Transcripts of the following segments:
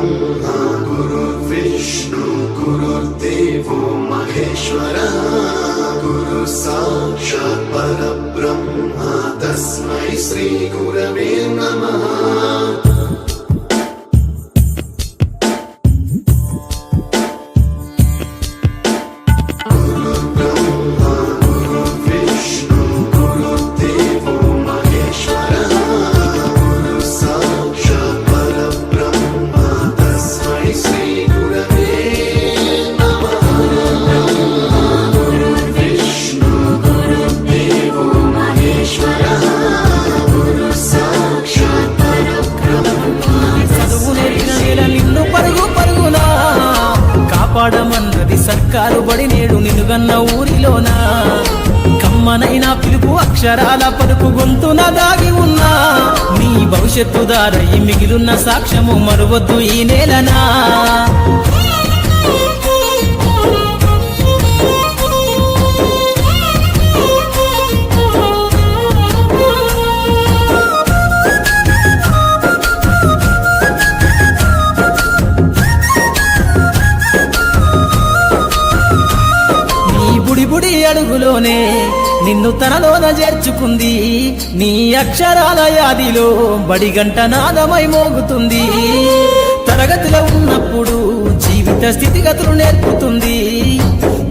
బ్రహ్మ గురు విష్ణు గురుర్దేవో మహేశ్వర గురు సాక్షాత్ పరబ్రహ్మ తస్మై శ్రీ గురవే నమః. సర్కారు నేడు నిన్నుగన్న ఊరిలోనా? కమ్మనైనా పిలుపు అక్షరాల పలుకు గొంతున దాగి ఉన్నా. నీ భవిష్యత్తు దారై మిగిలున్న సాక్ష్యము మరువద్దు ఈ నేలనా? బుడి నిన్ను తనలోన చేర్చుకుంది. నీ అక్షరాల యాదిలో బడిగంట నాదమై మోగుతుంది. తరగతిలో ఉన్నప్పుడు జీవిత స్థితిగతులు నేర్పుతుంది.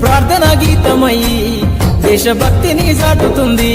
ప్రార్థన గీతమై దేశభక్తిని చాటుతుంది.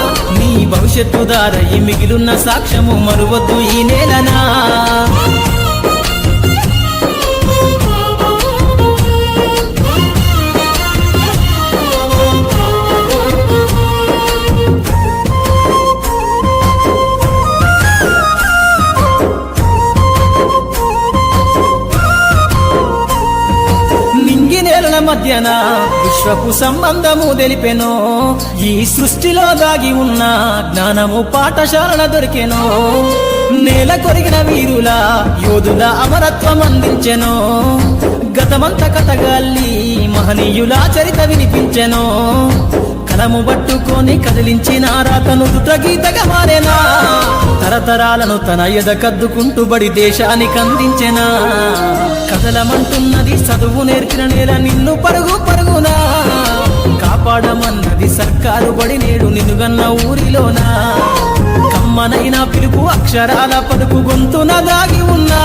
భవిష్యత్తు దారయి మిగిలున్న సాక్ష్యము మరువద్దు ఈ నేలనా? మధ్యన విశ్వపు సంబంధము తెలిపెనో ఈ సృష్టిలో దాగి ఉన్న జ్ఞానము పాఠశాలన దొరికెనో నేల కొరిగిన వీరుల యోధుల అమరత్వం అందించెను గతమంత కథగాల్లి మహనీయుల చరిత వినిపించెను కలము పట్టుకొని కదిలించినారా తను గీతగా మారేనా? తరతరాలను తన ఎద కద్దుకుంటూ బడి దేశానికి అందించెనా? కదలమంటున్నది చదువు నేర్చిన నేల నిన్ను పరుగు పరుగునా? కాపాడమన్నది సర్కారు బడి నేడు నిన్నుగన్న ఊరిలోనా? కమ్మనైన పిలుపు అక్షరాల పలుపు గొంతున దాగి ఉన్నా?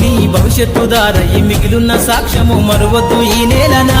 నీ భవిష్యత్తు దారై మిగిలున్న సాక్ష్యము మరువద్దు ఈ నేలనా?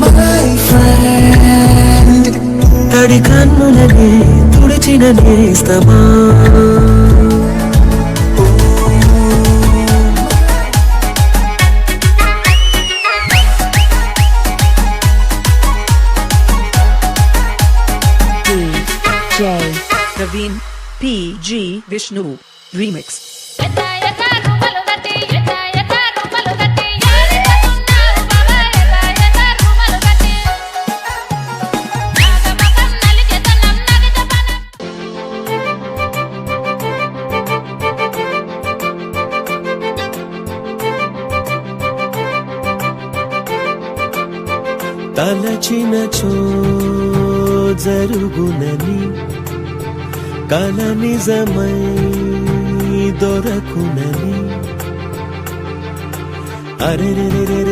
మై ఫ్రెండ్ తడి కన్నులని తుడిచిన నేస్తమా DJ Praveen G. Vishnu Remix. తలచినచో జరుగునని కల నిజమై దొరకునని. అరెరెరెరెరెరె అను